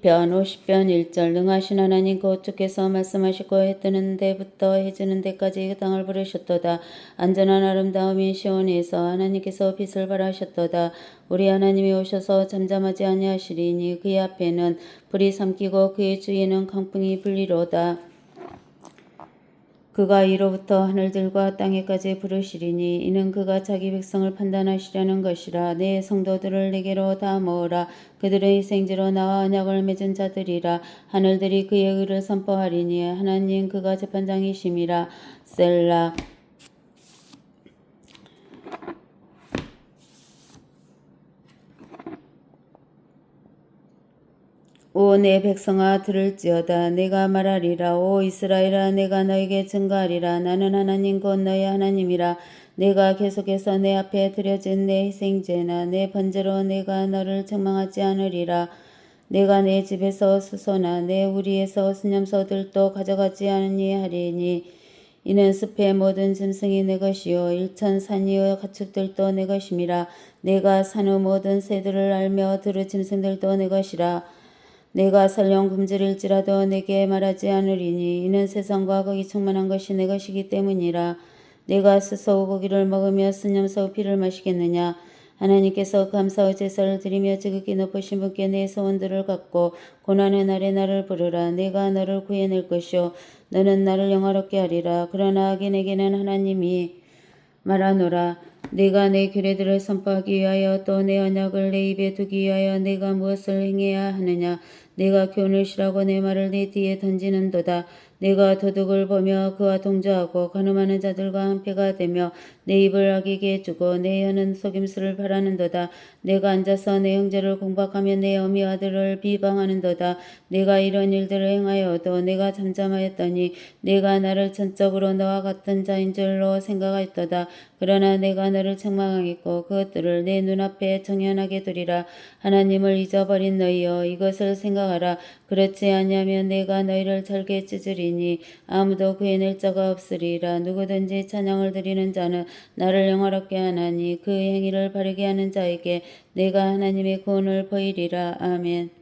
시편 50편 1절 능하신 하나님 그 주께서 말씀하시고 해 뜨는 데부터 해 지는 데까지 그 땅을 부르셨도다. 안전한 아름다움이 시온에서 하나님께서 빛을 발하셨도다. 우리 하나님이 오셔서 잠잠하지 아니하시리니 그의 앞에는 불이 삼키고 그의 주위에는 강풍이 불리로다 그가 이로부터 하늘들과 땅에까지 부르시리니 이는 그가 자기 백성을 판단하시려는 것이라 내 성도들을 내게로 다 모으라. 그들의 희생지로 나와 언약을 맺은 자들이라. 하늘들이 그의 의를 선포하리니 하나님 그가 재판장이심이라. 셀라 오 내 백성아 들을지어다. 내가 말하리라 오. 이스라엘아 내가 너에게 증거하리라. 나는 하나님 곧 너의 하나님이라. 내가 계속해서 내 앞에 드려진 내 희생제나 내 번제로 내가 너를 책망하지 않으리라. 내가 내 집에서 수소나 내 우리에서 수념소들도 가져가지 아니하리니 이는 숲의 모든 짐승이 내 것이요. 일천 산이요. 가축들도 내 것임이라. 내가 산후 모든 새들을 알며 들의 짐승들도 내 것이라 내가 설령 굶주릴지라도 내게 말하지 않으리니 이는 세상과 거기 충만한 것이 내 것이기 때문이라. 내가 스스로 고기를 먹으며 스념소 피를 마시겠느냐? 하나님께서 감사의 제사를 드리며 지극히 높으신 분께 내 소원들을 갖고 고난의 날에 나를 부르라. 내가 너를 구해낼 것이요. 너는 나를 영화롭게 하리라. 그러나 악인에게는 하나님이 말하노라 내가 내 규례들을 선포하기 위하여 또 내 언약을 내 입에 두기 위하여 내가 무엇을 행해야 하느냐 내가 교훈을 시라고 내 말을 내 뒤에 던지는도다. 내가 도둑을 보며 그와 동조하고 간음하는 자들과 한패가 되며 내 입을 악에게 주고 내 혀는 속임수를 바라는도다. 내가 앉아서 내 형제를 공박하며 내 어미 아들을 비방하는도다. 내가 이런 일들을 행하여도 내가 잠잠하였더니 내가 나를 전적으로 너와 같은 자인 줄로 생각하였도다. 그러나 내가 너를 책망하겠고 그것들을 내 눈앞에 정연하게 두리라. 하나님을 잊어버린 너희여 이것을 생각 하라. 그렇지 아니하면 내가 너희를 잘게 찢으리니 아무도 구해낼 자가 없으리라. 누구든지 찬양을 드리는 자는 나를 영화롭게 하나니 그 행위를 바르게 하는 자에게 내가 하나님의 구원을 보이리라. 아멘